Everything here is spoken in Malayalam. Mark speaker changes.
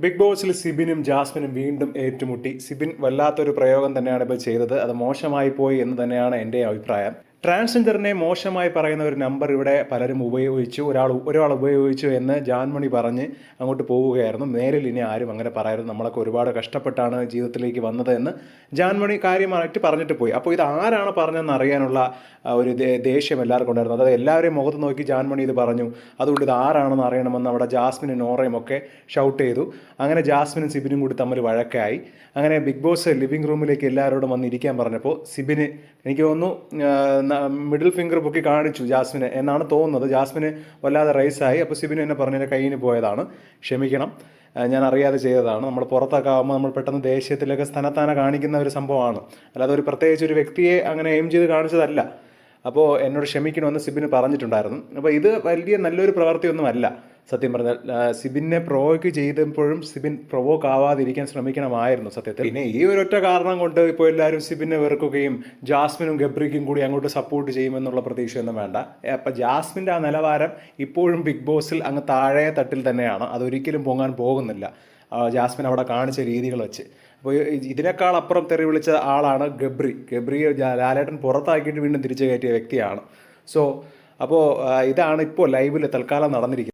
Speaker 1: ബിഗ് ബോസിൽ സിബിനും ജാസ്മിനും വീണ്ടും ഏറ്റുമുട്ടി. സിബിൻ വല്ലാത്തൊരു പ്രയോഗം തന്നെയാണ് ഇപ്പോൾ ചെയ്തത്. അത് മോശമായി പോയി എന്ന് തന്നെയാണ് എന്റെ അഭിപ്രായം. ട്രാൻസ്ജെൻഡറിനെ മോശമായി പറയുന്ന ഒരു നമ്പർ ഇവിടെ പലരും ഉപയോഗിച്ചു. ഒരാൾ ഒരാൾ ഉപയോഗിച്ചു എന്ന് ജാൻമണി പറഞ്ഞ് അങ്ങോട്ട് പോവുകയായിരുന്നു. നേരിൽ ഇനി ആരും അങ്ങനെ പറയരുത്. നമ്മളൊക്കെ ഒരുപാട് കഷ്ടപ്പെട്ടാണ് ജീവിതത്തിലേക്ക് വന്നത് എന്ന് ജാൻമണി കാര്യമായിട്ട് പറഞ്ഞിട്ട് പോയി. അപ്പോൾ ഇത് ആരാണ് പറഞ്ഞതെന്ന് അറിയാനുള്ള ഒരു ദേഷ്യം എല്ലാവർക്കും ഉണ്ടായിരുന്നു. അതായത് എല്ലാവരെയും മുഖത്ത് നോക്കി ജാൻമണി ഇത് പറഞ്ഞു. അതുകൊണ്ട് ഇത് ആരാണെന്ന് അറിയണമെന്ന് അവിടെ ജാസ്മിനും നോറയും ഒക്കെ ഷൗട്ട് ചെയ്തു. അങ്ങനെ ജാസ്മിനും സിബിനും കൂടി തമ്മിൽ വഴക്കായി. അങ്ങനെ ബിഗ് ബോസ് ലിവിംഗ് റൂമിലേക്ക് എല്ലാവരോടും വന്ന് ഇരിക്കാൻ പറഞ്ഞപ്പോൾ സിബിന് എനിക്ക് തോന്നുന്നു മിഡിൽ ഫിംഗർ പൊക്കി കാണിച്ചു ജാസ്മിന് എന്നാണ് തോന്നുന്നത്. ജാസ്മിന് വല്ലാതെ റൈസായി അപ്പോൾ സിബിന് എന്നെ പറഞ്ഞു എന്റെ കയ്യിൽ പോയതാണ്. ക്ഷമിക്കണം. ഞാൻ അറിയാതെ ചെയ്തതാണ്. നമ്മൾ പുറത്തൊക്കെ ആകുമ്പോൾ നമ്മൾ പെട്ടെന്ന് ദേഷ്യത്തിലൊക്കെ സ്ഥാനത്താന കാണിക്കുന്ന ഒരു സംഭവമാണ്. അല്ലാതെ ഒരു പ്രത്യേകിച്ച് ഒരു വ്യക്തിയെ അങ്ങനെ എയിം ചെയ്ത് കാണിച്ചതല്ല. അപ്പോൾ എന്നോട് ക്ഷമിക്കണമെന്ന് സിബിന് പറഞ്ഞിട്ടുണ്ടായിരുന്നു. അപ്പോൾ ഇത് വലിയ നല്ലൊരു പ്രവൃത്തിയൊന്നുമല്ല. സത്യം പറഞ്ഞാൽ സിബിനെ പ്രൊവോക്ക് ചെയ്തപ്പോഴും സിബിൻ പ്രൊവോക്ക് ആവാതിരിക്കാൻ ശ്രമിക്കണമായിരുന്നു സത്യത്തിൽ. പിന്നെ ഈ ഒരൊറ്റ കാരണം കൊണ്ട് ഇപ്പോൾ എല്ലാവരും സിബിനെ വെറുക്കുകയും ജാസ്മിനും ഗബ്രിക്കും കൂടി അങ്ങോട്ട് സപ്പോർട്ട് ചെയ്യുമെന്നുള്ള പ്രതീക്ഷയൊന്നും വേണ്ട. അപ്പം ജാസ്മിന്റെ ആ നിലവാരം ഇപ്പോഴും ബിഗ് ബോസിൽ അങ്ങ് താഴെ തട്ടിൽ തന്നെയാണ്. അതൊരിക്കലും പൊങ്ങാൻ പോകുന്നില്ല. ജാസ്മിൻ അവിടെ കാണിച്ച രീതികൾ വെച്ച്. അപ്പോൾ ഇതിനേക്കാൾ അപ്പുറം തെറി വിളിച്ച ആളാണ് ഗബ്രി. ഗബ്രി ജാ- ലാലേട്ടൻ പുറത്താക്കിയിട്ട് വീണ്ടും തിരിച്ചു കയറ്റിയ വ്യക്തിയാണ്. സോ അപ്പോൾ ഇതാണ് ഇപ്പോൾ ലൈവിൽ തൽക്കാലം നടന്നിരിക്കുന്നത്.